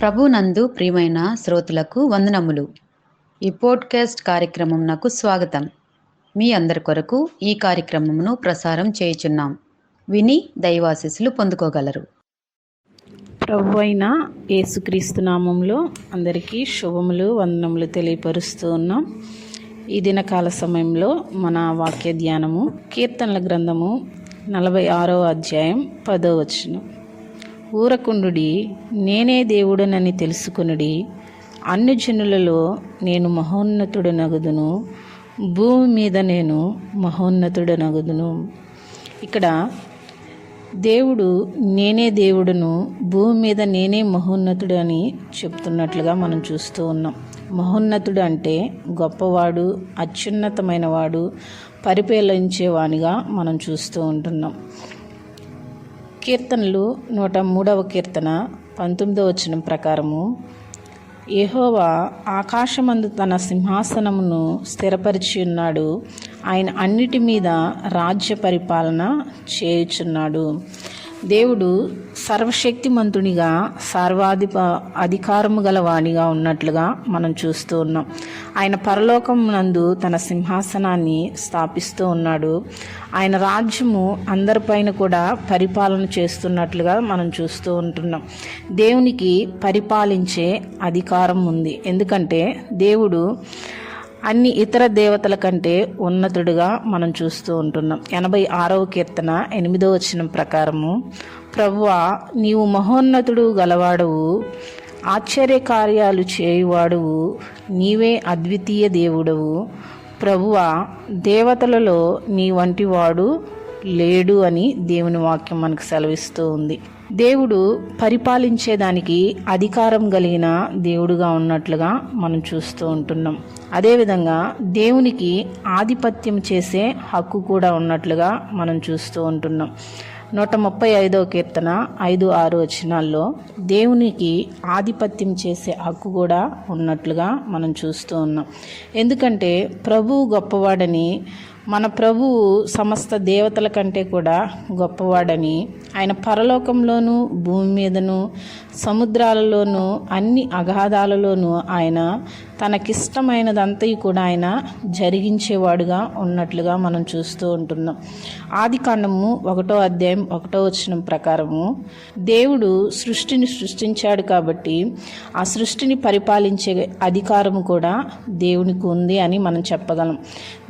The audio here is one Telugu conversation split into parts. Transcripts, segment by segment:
ప్రభునందు ప్రియమైన శ్రోతలకు వందనములు. ఈ పోడ్కాస్ట్ కార్యక్రమం నాకు స్వాగతం. మీ అందరి కొరకు ఈ కార్యక్రమమును ప్రసారం చేయుచున్నాం. విని దైవాశీస్సులు పొందుకోగలరు. ప్రభు అయిన యేసుక్రీస్తు నామంలో అందరికీ శుభములు వందనములు తెలియపరుస్తూ ఉన్నాం. ఈ దినకాల సమయంలో మన వాక్య ధ్యానము కీర్తనల గ్రంథము నలభై ఆరో అధ్యాయం పదో వచనం. ఊరకుండుడి నేనే దేవుడనని తెలుసుకునుడి. అన్ని జనులలో నేను మహోన్నతుడనగుదును. భూమి మీద నేను మహోన్నతుడనగుదును. ఇక్కడ దేవుడు నేనే దేవుడును భూమి మీద నేనే మహోన్నతుడు అని చెప్తున్నట్లుగా మనం చూస్తూ ఉన్నాం. మహోన్నతుడు అంటే గొప్పవాడు అత్యున్నతమైన వాడు పరిపాలించేవానిగా మనం చూస్తూ ఉంటున్నాం. కీర్తనలు నూట మూడవ కీర్తన పంతొమ్మిదవ వచనం ప్రకారము. యహోవా ఆకాశమందు తన సింహాసనమును స్థిరపరిచి ఉన్నాడు. ఆయన అన్నిటి మీద రాజ్య పరిపాలన చేయుచున్నాడు. దేవుడు సర్వశక్తిమంతునిగా సర్వాధిప అధికారము గల వాణిగా ఉన్నట్లుగా మనం చూస్తూ ఉన్నాం. ఆయన పరలోకం నందు తన సింహాసనాన్ని స్థాపిస్తూ ఉన్నాడు. ఆయన రాజ్యము అందరిపైన కూడా పరిపాలన చేస్తున్నట్లుగా మనం చూస్తూ ఉంటున్నాం. దేవునికి పరిపాలించే అధికారం ఉంది. ఎందుకంటే దేవుడు అన్ని ఇతర దేవతల కంటే ఉన్నతుడుగా మనం చూస్తూ ఉంటున్నాం. ఎనభై ఆరవ కీర్తన ఎనిమిదవ వచనం ప్రకారము ప్రభువా నీవు మహోన్నతుడు గలవాడవు ఆశ్చర్య కార్యాలు చేయువాడువు నీవే అద్వితీయ దేవుడవు. ప్రభువ దేవతలలో నీ వంటివాడు లేడు అని దేవుని వాక్యం మనకు సెలవిస్తూ ఉంది. దేవుడు పరిపాలించేదానికి అధికారం కలిగిన దేవుడుగా ఉన్నట్లుగా మనం చూస్తూ ఉంటున్నాం. అదేవిధంగా దేవునికి ఆధిపత్యం చేసే హక్కు కూడా ఉన్నట్లుగా మనం చూస్తూ ఉంటున్నాం. నూట ముప్పై ఐదవ కీర్తన ఐదు ఆరు వచనాల్లో దేవునికి ఆధిపత్యం చేసే హక్కు కూడా ఉన్నట్లుగా మనం చూస్తూ ఉన్నాం. ఎందుకంటే ప్రభువు గొప్పవాడని మన ప్రభువు సమస్త దేవతల కంటే కూడా గొప్పవాడని ఆయన పరలోకంలోనూ భూమి మీదను సముద్రాలలోనూ అన్ని అగాధాలలోనూ ఆయన తనకిష్టమైనదంతా కూడా ఆయన జరిగించేవాడుగా ఉన్నట్లుగా మనం చూస్తూ ఉంటున్నాం. ఆది కాండము ఒకటో అధ్యాయం ఒకటో వచ్చిన ప్రకారము దేవుడు సృష్టిని సృష్టించాడు కాబట్టి ఆ సృష్టిని పరిపాలించే అధికారము కూడా దేవునికి ఉంది అని మనం చెప్పగలం.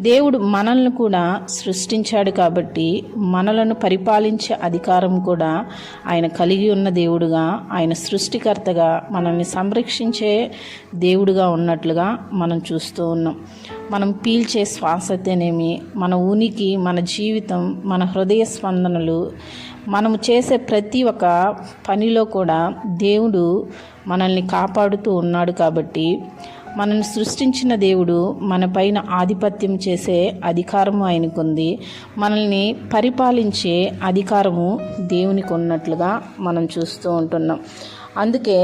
దేవుడు మనల్ని కూడా సృష్టించాడు కాబట్టి మనలను పరిపాలించే అధికారం కూడా ఆయన కలిగి ఉన్న దేవుడుగా ఆయన సృష్టికర్తగా మనల్ని సంరక్షించే దేవుడుగా ఉన్నట్లుగా మనం చూస్తూ ఉన్నాం. మనం పీల్చే శ్వాసతేనేమి మన ఉనికి మన జీవితం మన హృదయ స్పందనలు మనము చేసే ప్రతి ఒక్క పనిలో కూడా దేవుడు మనల్ని కాపాడుతూ ఉన్నాడు కాబట్టి మనల్ని సృష్టించిన దేవుడు మనపైన ఆధిపత్యం చేసే అధికారము ఆయనకుంది. మనల్ని పరిపాలించే అధికారము దేవునికి ఉన్నట్లుగా మనం చూస్తూ ఉంటున్నాం. అందుకే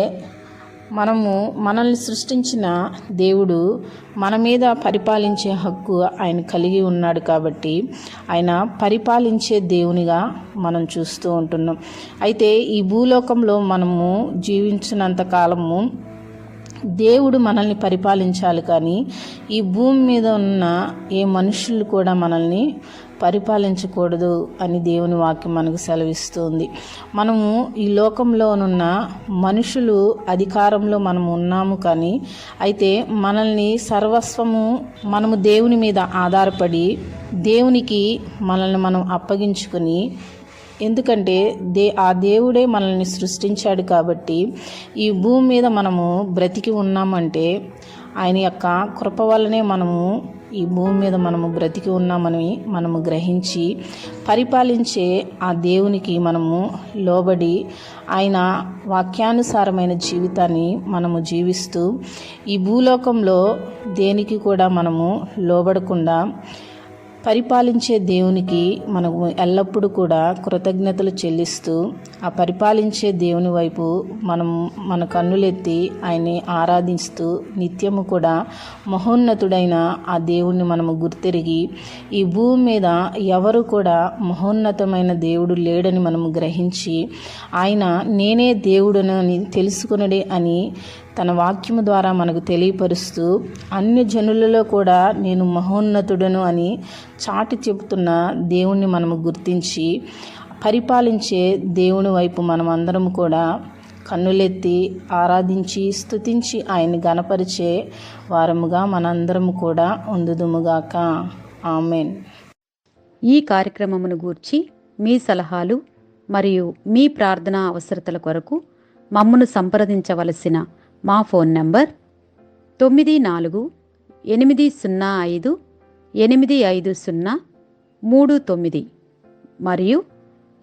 మనము మనల్ని సృష్టించిన దేవుడు మన మీద పరిపాలించే హక్కు ఆయన కలిగి ఉన్నాడు కాబట్టి ఆయన పరిపాలించే దేవునిగా మనం చూస్తూ ఉంటున్నాం. అయితే ఈ భూలోకంలో మనము జీవించినంత కాలము దేవుడు మనల్ని పరిపాలించాలి కానీ ఈ భూమి మీద ఉన్న ఏ మనుషులు కూడా మనల్ని పరిపాలించకూడదు అని దేవుని వాక్యం మనకు సెలవిస్తుంది. మనము ఈ లోకంలోనున్న మనుషులు అధికారంలో మనము ఉన్నాము కానీ అయితే మనల్ని సర్వస్వము మనము దేవుని మీద ఆధారపడి దేవునికి మనల్ని మనం అప్పగించుకుని ఎందుకంటే దే ఆ దేవుడే మనల్ని సృష్టించాడు కాబట్టి ఈ భూమి మీద మనము బ్రతికి ఉన్నామంటే ఆయన యొక్క కృప వల్లనే మనము ఈ భూమి మీద మనము బ్రతికి ఉన్నామని మనము గ్రహించి పరిపాలించే ఆ దేవునికి మనము లోబడి ఆయన వాక్యానుసారమైన జీవితాన్ని మనము జీవిస్తూ ఈ భూలోకంలో దేనికి కూడా మనము లోబడకుండా పరిపాలించే దేవునికి మనము ఎల్లప్పుడూ కూడా కృతజ్ఞతలు చెల్లిస్తూ ఆ పరిపాలించే దేవుని వైపు మనం మన కన్నులెత్తి ఆయన్ని ఆరాధిస్తూ నిత్యము కూడా మహోన్నతుడైన ఆ దేవుణ్ణి మనము గుర్తెరిగి ఈ భూమి మీద ఎవరు కూడా మహోన్నతమైన దేవుడు లేడని మనము గ్రహించి ఆయన నేనే దేవుడును అని తెలుసుకునడే అని తన వాక్యము ద్వారా మనకు తెలియపరుస్తూ అన్ని జనులలో కూడా నేను మహోన్నతుడను అని చాటి చెబుతున్న దేవుణ్ణి మనము గుర్తించి పరిపాలించే దేవుని వైపు మనం అందరం కూడా కన్నులెత్తి ఆరాధించి స్తుతించి ఆయన్ని గనపరిచే వారముగా మనందరం కూడా ఉందుదుముగాక. ఆమెన్. ఈ కార్యక్రమమును గూర్చి మీ సలహాలు మరియు మీ ప్రార్థనా అవసరతల కొరకు మమ్మను సంప్రదించవలసిన మా ఫోన్ నంబర్ తొమ్మిది నాలుగు ఎనిమిది సున్నా ఐదు ఎనిమిది ఐదు సున్నా మూడు తొమ్మిది మరియు